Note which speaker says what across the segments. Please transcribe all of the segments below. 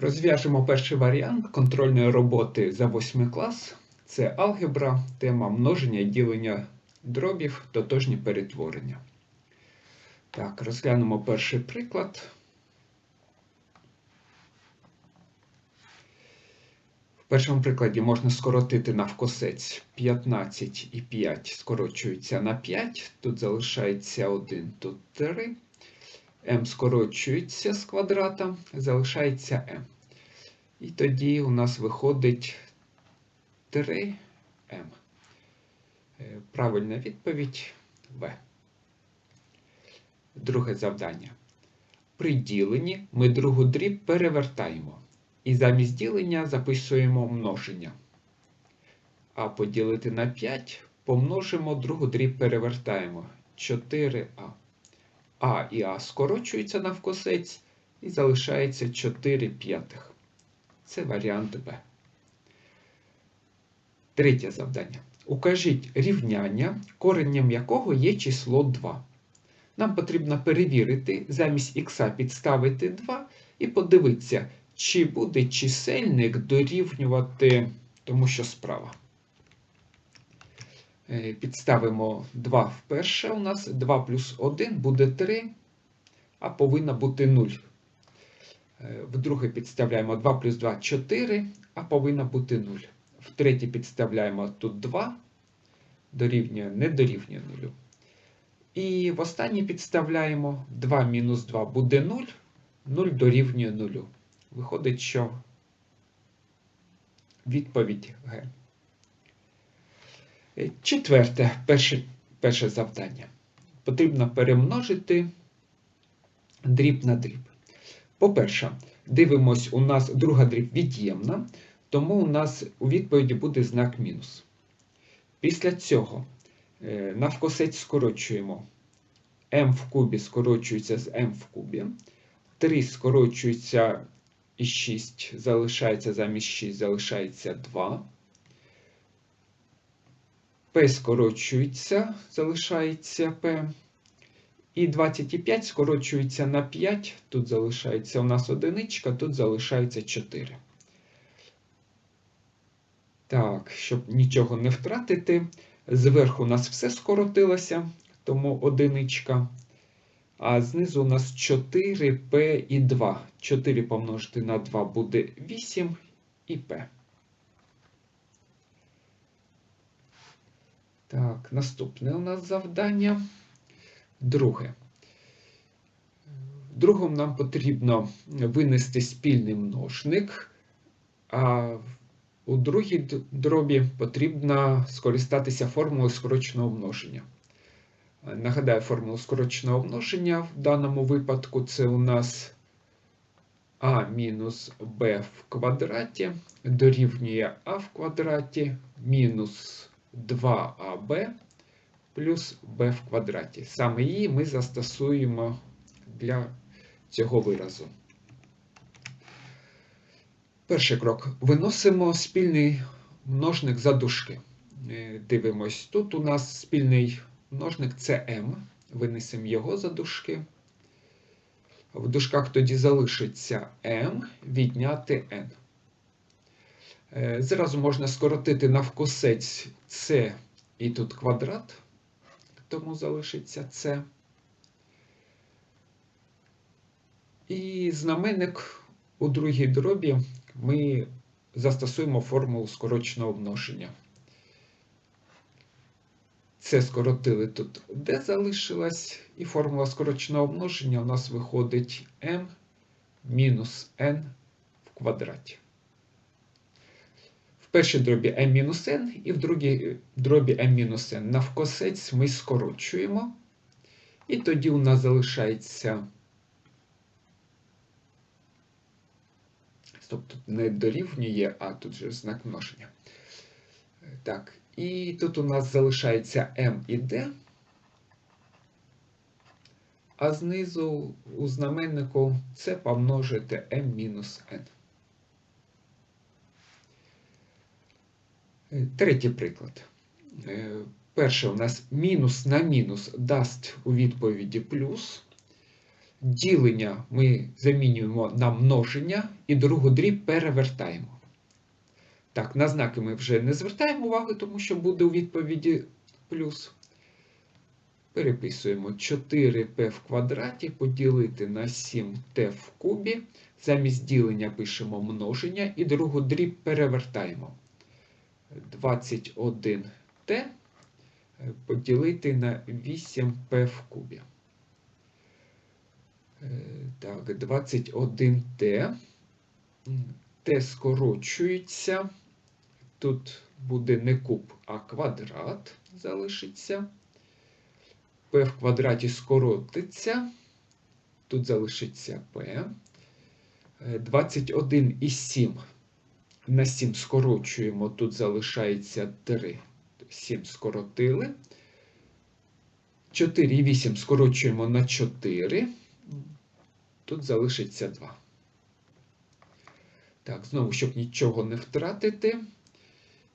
Speaker 1: Розв'яжемо перший варіант контрольної роботи за 8 клас. Це алгебра, тема множення і ділення дробів, тотожні перетворення. Так, розглянемо перший приклад. В першому прикладі можна скоротити навкосець 15 і 5 скорочуються на 5, тут залишається 1, тут 3. M скорочується з квадрата, залишається m. І тоді у нас виходить 3m. Е, Правильна відповідь В. Друге завдання. При діленні ми другу дріб перевертаємо. І замість ділення записуємо множення. А поділити на 5 помножимо другу дріб перевертаємо 4а. А і А скорочуються навкосець і залишається 4 п'ятих. Це варіант Б. Третє завдання. Укажіть рівняння, коренням якого є число 2. Нам потрібно перевірити, замість х підставити 2 і подивитися, чи буде чисельник дорівнювати тому, що справа. Е, Підставимо 2 вперше. У нас 2 плюс 1 буде 3, а повинна бути 0. Е, Вдруге підставляємо 2 плюс 2 4, а повинна бути 0. Втретє підставляємо тут 2, дорівнює, не дорівнює 0. І в останнє підставляємо 2 мінус 2 буде 0, 0 дорівнює 0. Виходить, що відповідь Г. Е, Четверте, перше, перше завдання. Потрібно перемножити дріб на дріб. По-перше, дивимось, у нас друга дріб від'ємна, тому у нас у відповіді буде знак мінус. Після цього е, навкосець скорочуємо. m в кубі скорочується з m в кубі. 3 скорочується і 6 залишається замість 6, залишається 2. P скорочується, залишається P. І 25 скорочується на 5. Тут залишається у нас одиничка, тут залишається 4. Так, щоб нічого не втратити, зверху у нас все скоротилося, тому одиничка. А знизу у нас 4 P і 2. 4 помножити на 2 буде 8 і P. Так, наступне у нас завдання. Друге. В другому нам потрібно винести спільний множник, а у другій дробі потрібно скористатися формулою скороченого множення. Нагадаю, формулу скороченого множення в даному випадку це у нас а мінус b в квадраті дорівнює а в квадраті мінус 2аб плюс b в квадраті. Саме її ми застосуємо для цього виразу. Перший крок. Виносимо спільний множник за дужки. Дивимось, тут у нас спільний множник це m. Винесемо його за дужки. В дужках тоді залишиться m відняти n. Зразу можна скоротити навкосець c і тут квадрат, тому залишиться c. І знаменник у другій дробі ми застосуємо формулу скороченого множення. Це скоротили тут d залишилось, і формула скороченого множення у нас виходить m мінус n в квадраті. Першій дробі m-n і в другій дробі m-n. Навкосець ми скорочуємо. І тоді у нас залишається. Тут не дорівнює, а тут же знак множення. Так, і тут у нас залишається m і d, а знизу у знаменнику це помножити m-n. Третій приклад. Перше у нас мінус на мінус дасть у відповіді плюс. Ділення ми замінюємо на множення і другу дріб перевертаємо. Так, на знаки ми вже не звертаємо уваги, тому що буде у відповіді плюс. Переписуємо 4p в квадраті поділити на 7t в кубі. Замість ділення пишемо множення і другу дріб перевертаємо. 21t поділити на 8p в кубі. Е, Так, 21t. Т скорочується. Тут буде не куб, а квадрат залишиться. P в квадраті скоротиться. Тут залишиться P. 21 і 7 на 7 скорочуємо, тут залишається 3. 7 скоротили. 4 і 8 скорочуємо на 4. Тут залишиться 2. Так, знову, щоб нічого не втратити.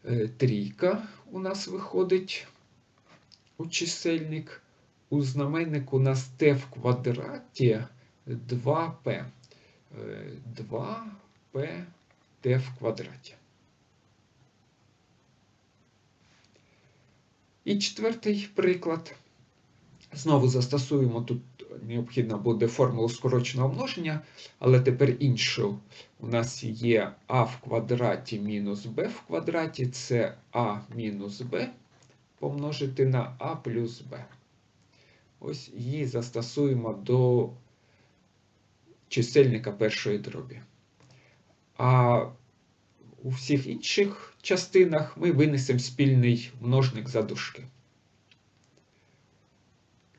Speaker 1: Е, Трійка у нас виходить у чисельник. У знаменнику у нас t в квадраті 2p. 2p в квадраті. І четвертий приклад. Знову застосуємо тут необхідна буде формулу скороченого множення, але тепер іншу. У нас є а в квадраті мінус b в квадраті, це а мінус b помножити на а плюс b. Ось її застосуємо до чисельника першої дробі. А у всіх інших частинах ми винесемо спільний множник задушки.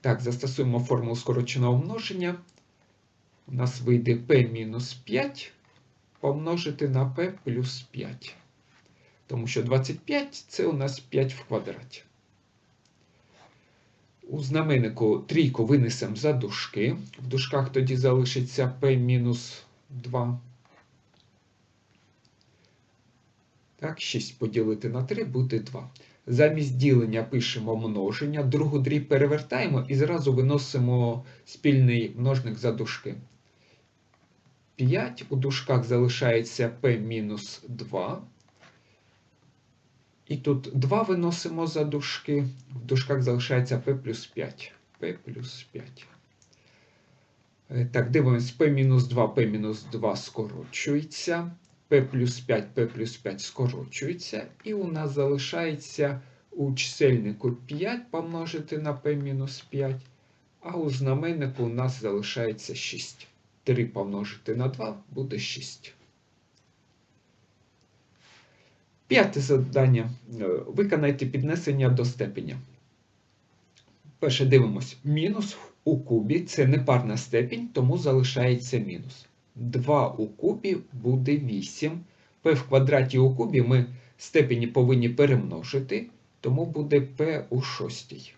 Speaker 1: Так, застосуємо формулу скороченого множення. У нас вийде P-5 помножити на P плюс 5. Тому що 25 це у нас 5 в квадраті. У знаменнику трійку винесемо за дужки. В дужках тоді залишиться P-2. Так, 6 поділити на 3 буде 2. Замість ділення пишемо множення, другу дріб перевертаємо і зразу виносимо спільний множник за дужки. 5 у дужках залишається p-2. І тут 2 виносимо за дужки, в дужках залишається p плюс 5. p плюс 5. Е, Так, дивимось, p-2, p-2 скорочується. P плюс 5, p плюс 5 скорочується. І у нас залишається у чисельнику 5 помножити на p мінус 5, а у знаменнику у нас залишається 6. 3 помножити на 2 буде 6. П'яте завдання. Е, Виконайте піднесення до степеня. Перше дивимось. Мінус у кубі це непарна степінь, тому залишається мінус. 2 у кубі буде 8. P в квадраті у кубі ми степені повинні перемножити, тому буде P у шостій.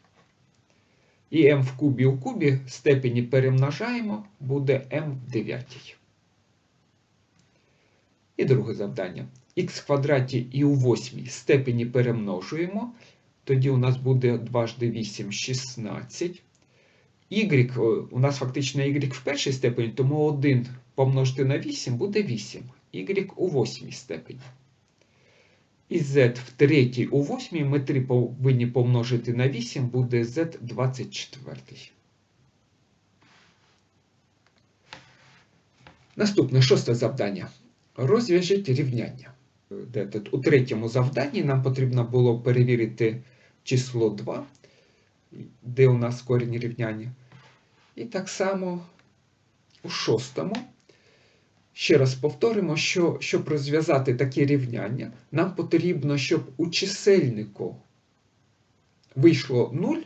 Speaker 1: І m в кубі у кубі степені перемножаємо, буде m в дев'ятій. І друге завдання. х в квадраті і у восьмій степені перемножуємо. Тоді у нас буде 2 8 16. Y, у нас фактично y в першій степені, тому 1 помножити на 8 буде 8. Y у восьмій степені. І z в третій у восьмій ми 3 повинні помножити на 8, буде z 24. Наступне шосте завдання. Розв'яжіть рівняння. У третьому завданні нам потрібно було перевірити число 2, де у нас корінь рівняння. І так само у шостому. Ще раз повторимо, що щоб розв'язати такі рівняння, нам потрібно, щоб у чисельнику вийшло 0,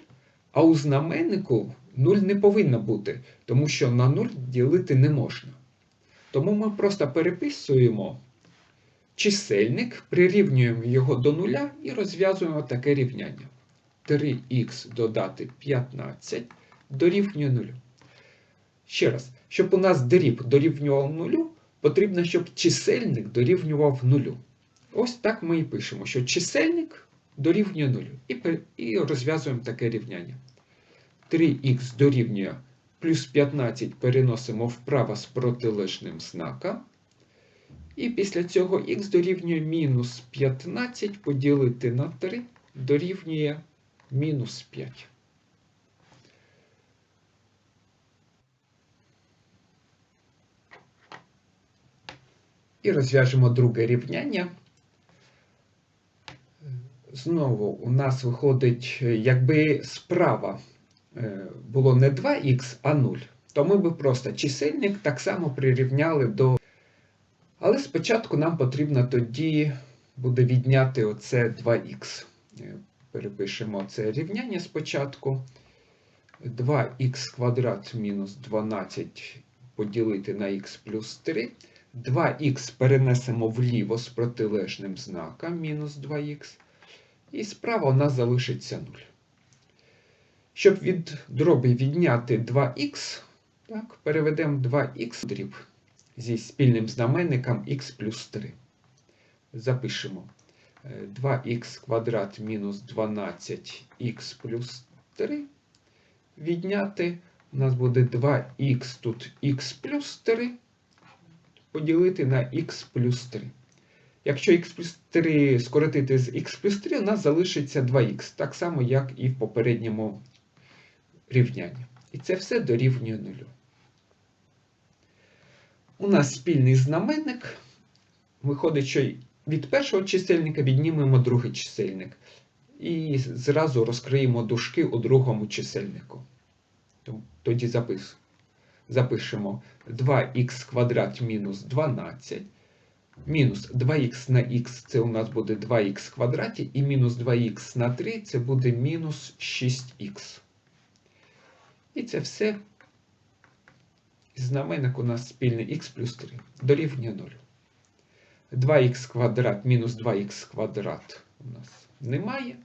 Speaker 1: а у знаменнику 0 не повинно бути, тому що на 0 ділити не можна. Тому ми просто переписуємо чисельник, прирівнюємо його до нуля і розв'язуємо таке рівняння. 3х додати 15 дорівнює 0. Ще раз, щоб у нас дріб дорівнював нулю, потрібно, щоб чисельник дорівнював нулю. Ось так ми і пишемо, що чисельник дорівнює нулю. І, розв'язуємо таке рівняння. 3х дорівнює плюс 15 переносимо вправо з протилежним знаком. І після цього х дорівнює мінус 15 поділити на 3 дорівнює мінус 5. І розв'яжемо друге рівняння. Знову у нас виходить, якби справа е, було не 2х, а 0, то ми би просто чисельник так само прирівняли до. Але спочатку нам потрібно тоді буде відняти оце 2х. Е, Перепишемо це рівняння спочатку. 2х квадрат мінус 12 поділити на х плюс 3. 2х перенесемо вліво з протилежним знаком мінус 2х. І справа у нас залишиться 0. Щоб від дроби відняти 2х, так, переведемо 2х дріб зі спільним знаменником х плюс 3. Запишемо 2х квадрат мінус 12х плюс 3. Відняти у нас буде 2х тут х плюс 3 поділити на х плюс 3. Якщо х плюс 3 скоротити з х плюс 3, у нас залишиться 2х, так само, як і в попередньому рівнянні. І це все дорівнює 0. У нас спільний знаменник. Виходить, що від першого чисельника віднімемо другий чисельник. І зразу розкриємо дужки у другому чисельнику. Тоді запис. Запишемо 2х квадрат мінус 12. Мінус 2х на х це у нас буде 2х квадраті, і мінус 2х на 3 це буде мінус 6х. І це все знаменник у нас спільний х плюс 3 дорівнює 0. 2х квадрат мінус 2х квадрат у нас немає.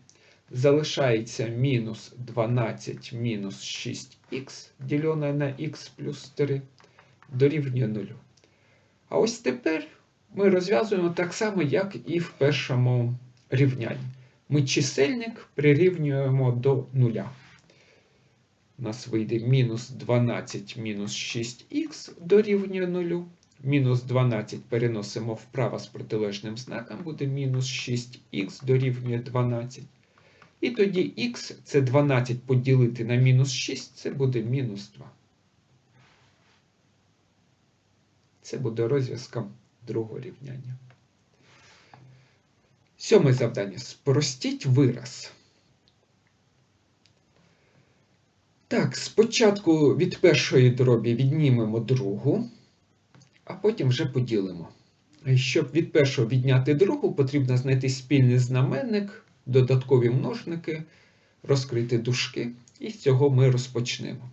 Speaker 1: Залишається мінус 12 мінус 6х, ділене на х плюс 3, дорівнює 0. А ось тепер ми розв'язуємо так само, як і в першому рівнянні. Ми чисельник прирівнюємо до нуля. У нас вийде мінус 12 мінус 6х дорівнює 0. Мінус 12 переносимо вправо з протилежним знаком, буде мінус 6х дорівнює 12. І тоді х це 12 поділити на мінус 6, це буде мінус 2. Це буде розв'язком другого рівняння. Сьоме завдання. Спростіть вираз. Так, спочатку від першої дробі віднімемо другу, а потім вже поділимо. Щоб від першого відняти другу, потрібно знайти спільний знаменник, додаткові множники, розкрити дужки, і з цього ми розпочнемо.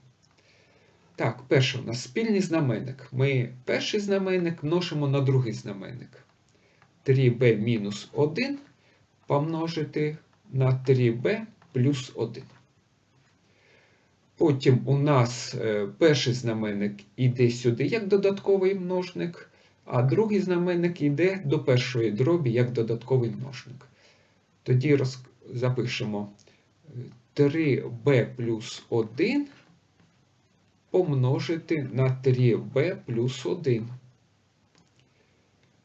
Speaker 1: Так, перше у нас спільний знаменник. Ми перший знаменник множимо на другий знаменник. 3b мінус 1 помножити на 3b плюс 1. Потім у нас е, перший знаменник йде сюди як додатковий множник, а другий знаменник йде до першої дробі як додатковий множник. Тоді роз... запишемо 3b плюс 1 помножити на 3b плюс 1.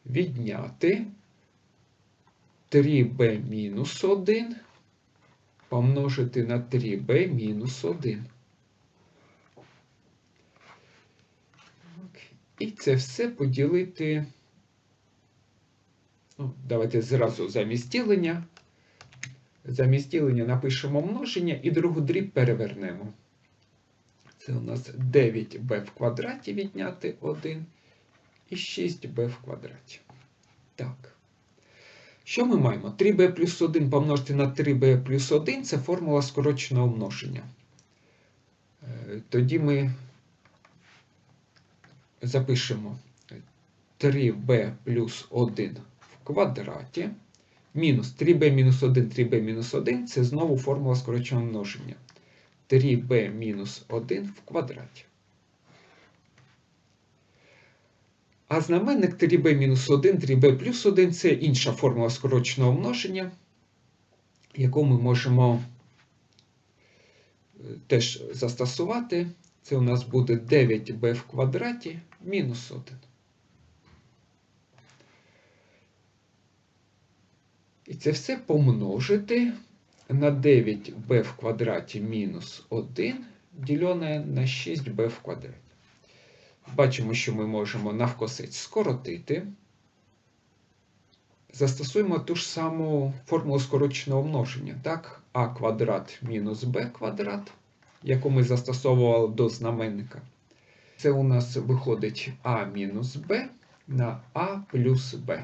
Speaker 1: Відняти 3b мінус 1 помножити на 3b мінус 1. І це все поділити. Ну, Давайте зразу замість ділення. Замість ділення напишемо множення і другу дріб перевернемо. Це у нас 9b в квадраті відняти 1 і 6b в квадраті. Так. Що ми маємо? 3b плюс 1 помножити на 3b плюс 1 це формула скороченого множення. Е, тоді ми запишемо 3b плюс 1 в квадраті. Мінус 3b мінус 1, 3b мінус 1 це знову формула скороченого множення. 3b мінус 1 в квадраті. А знаменник 3b мінус 1, 3b плюс 1 це інша формула скороченого множення, яку ми можемо теж застосувати. Це у нас буде 9b в квадраті мінус 1. І це все помножити на 9b в квадраті мінус 1, ділене на 6b в квадраті. Бачимо, що ми можемо навкосець скоротити. Застосуємо ту ж саму формулу скороченого множення. Так, а квадрат мінус b квадрат, яку ми застосовували до знаменника. Це у нас виходить а мінус b на а плюс b.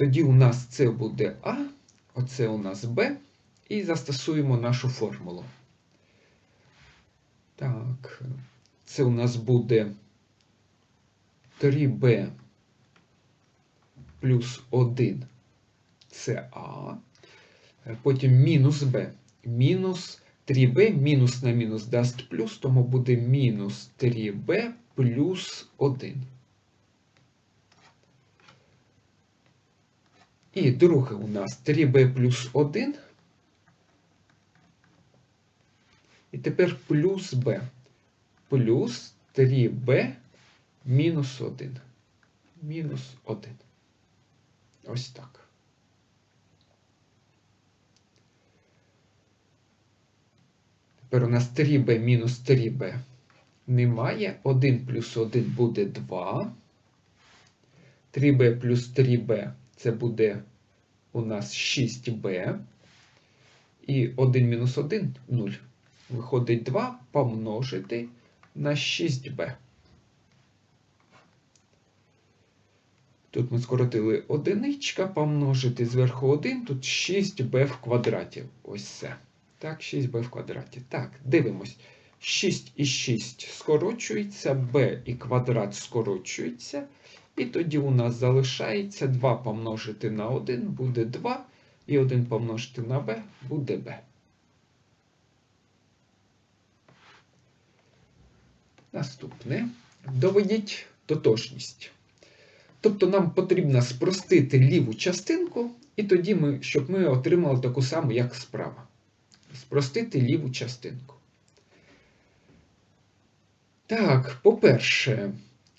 Speaker 1: Тоді у нас це буде А, оце у нас Б, і застосуємо нашу формулу. Так, це у нас буде 3b плюс 1 це А. Потім мінус b. Мінус 3b, мінус на мінус дасть плюс, тому буде мінус 3b плюс 1. І друге у нас 3b плюс 1. І тепер плюс b. Плюс 3b мінус 1. Мінус 1. Ось так. Тепер у нас 3b мінус 3b немає. 1 плюс 1 буде 2. 3b плюс 3b це буде у нас 6b. І 1 мінус 1 0. Виходить 2 помножити на 6b. Тут ми скоротили одиничка, помножити зверху 1, тут 6b в квадраті. Ось це. Так, 6b в квадраті. Так, дивимось. 6 і 6 скорочується, b і квадрат скорочується. І тоді у нас залишається 2 помножити на 1 буде 2, і 1 помножити на b буде b. Наступне. Доведіть тотожність. Тобто нам потрібно спростити ліву частинку, і тоді, ми, щоб ми отримали таку саму, як справа. Спростити ліву частинку. Так, по-перше,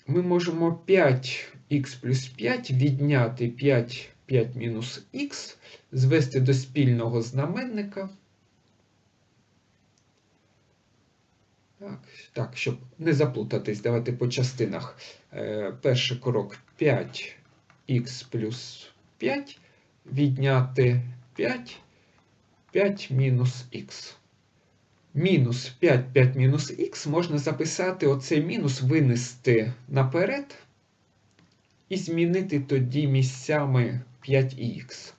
Speaker 1: ми можемо 5х плюс 5 відняти 5, 5 мінус х, звести до спільного знаменника. Так, так, щоб не заплутатись, давайте по частинах. Е, Перший крок 5х плюс 5, відняти 5, 5 мінус х. Мінус 5, 5 мінус х можна записати оцей мінус, винести наперед і змінити тоді місцями 5х.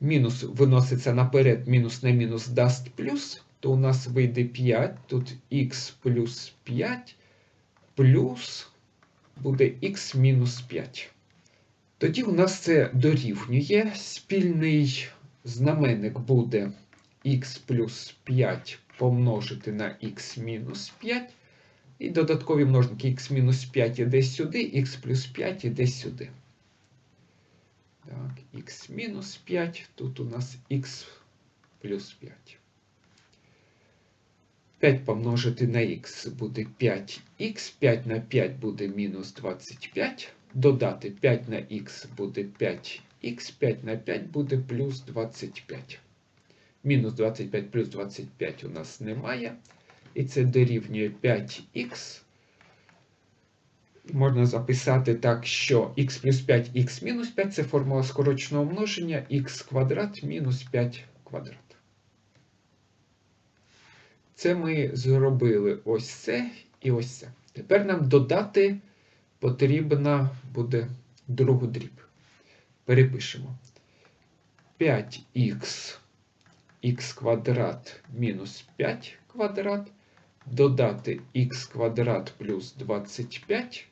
Speaker 1: Мінус виноситься наперед, мінус на мінус дасть плюс то у нас вийде 5, тут х плюс 5, плюс буде х мінус 5. Тоді у нас це дорівнює. Спільний знаменник буде х плюс 5 помножити на х мінус 5. І додаткові множники х мінус 5 іде сюди, х плюс 5 іде сюди. Так, х мінус 5, тут у нас х плюс 5. 5 помножити на х буде 5х, 5 на 5 буде мінус 25. Додати 5 на х буде 5х, 5 на 5 буде плюс 25. Мінус 25 плюс 25 у нас немає. І це дорівнює 5х. Можна записати так, що х плюс 5 х мінус 5 це формула скороченого множення х квадрат мінус 5 квадрат. Це ми зробили ось це і ось це. Тепер нам додати потрібна буде другу дріб. Перепишемо. 5х х квадрат мінус 5 квадрат. Додати х квадрат плюс 25.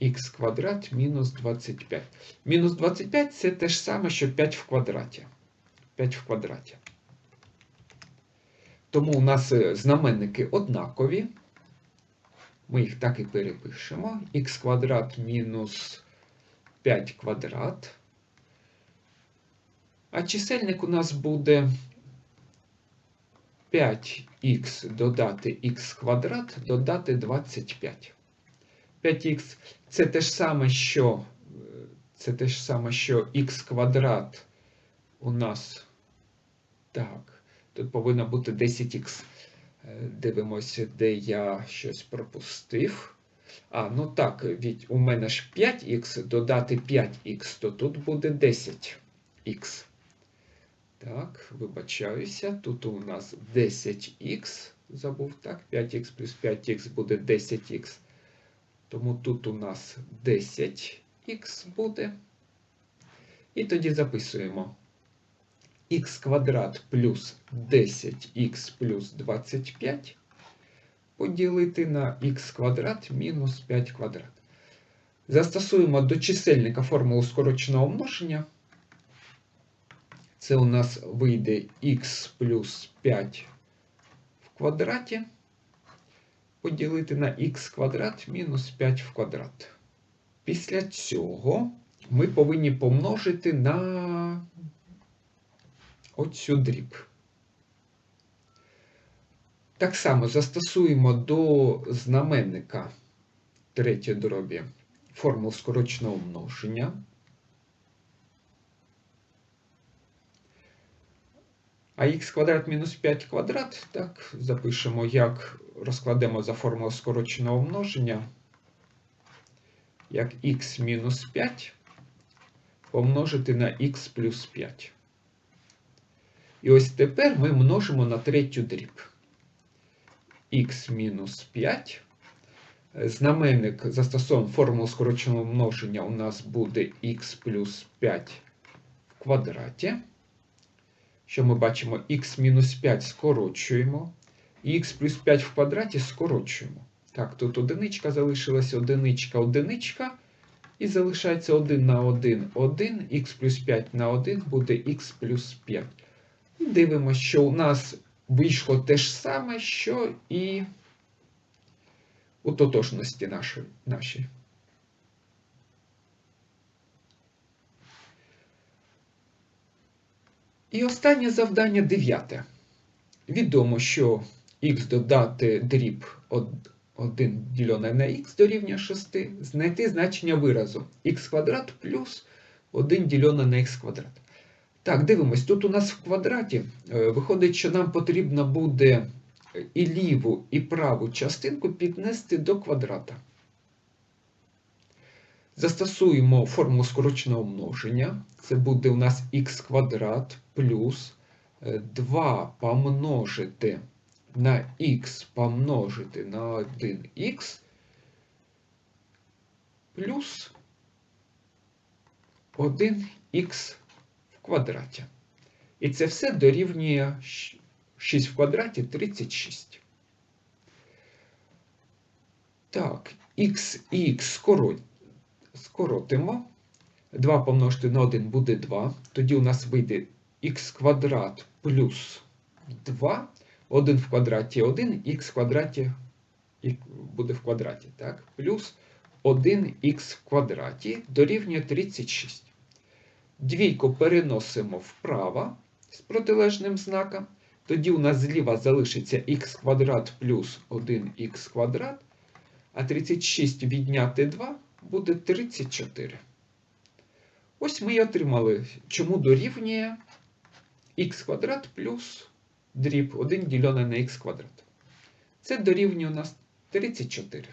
Speaker 1: х квадрат мінус 25. Мінус 25 це те ж саме, що 5 в квадраті. 5 в квадраті. Тому у нас е, знаменники однакові. Ми їх так і перепишемо. х квадрат мінус 5 квадрат. А чисельник у нас буде 5х додати х квадрат додати 25. 5х це те ж саме, що це те ж саме, що х квадрат у нас. Так, тут повинно бути 10х. Е, Дивимося, де я щось пропустив. А, ну так, від у мене ж 5х додати 5х, то тут буде 10х. Так, вибачаюся. Тут у нас 10х. Забув, так, 5х плюс 5х буде 10х. Тому тут у нас 10х буде. І тоді записуємо х квадрат плюс 10х плюс 25 поділити на х квадрат мінус 5 квадрат. Застосуємо до чисельника формулу скороченого множення. Це у нас вийде х плюс 5 в квадраті. Поділити на х квадрат мінус 5 в квадрат. Після цього ми повинні помножити на оцю дріб. Так само застосуємо до знаменника третьої дробі формулу скороченого множення. А х квадрат мінус 5 квадрат, так, запишемо, як розкладемо за формулу скороченого множення, як х мінус 5 помножити на х плюс 5. І ось тепер ми множимо на третю дріб. х мінус 5. Знаменник застосовуємо формулу скороченого множення у нас буде х плюс 5 в квадраті. Що ми бачимо, х мінус 5 скорочуємо. І х плюс 5 в квадраті скорочуємо. Так, тут одиничка залишилася, одиничка, одиничка. І залишається 1 на 1, 1, х плюс 5 на 1 буде х плюс 5. І дивимося, що у нас вийшло те ж саме, що і у тотожності нашої. І останнє завдання дев'яте. Відомо, що х додати дріб 1 ділене на х дорівнює 6, знайти значення виразу х квадрат плюс 1 ділене на х квадрат. Так, дивимось, тут у нас в квадраті е, виходить, що нам потрібно буде і ліву, і праву частинку піднести до квадрата. Застосуємо формулу скороченого множення. Це буде у нас х квадрат плюс 2 помножити на х помножити на 1х плюс 1х в квадраті. І це все дорівнює 6 в квадраті 36. Так, х х скоротимо. 2 помножити на 1 буде 2. Тоді у нас вийде х квадрат плюс 2. 1 в квадраті 1, х в квадраті буде в квадраті. так? Плюс 1х в квадраті дорівнює 36. Двійку переносимо вправо з протилежним знаком. Тоді у нас зліва залишиться х квадрат плюс 1х квадрат, а 36 відняти 2 буде 34. Ось ми і отримали, чому дорівнює х квадрат плюс дріб 1 ділене на х квадрат. Це дорівнює у нас 34.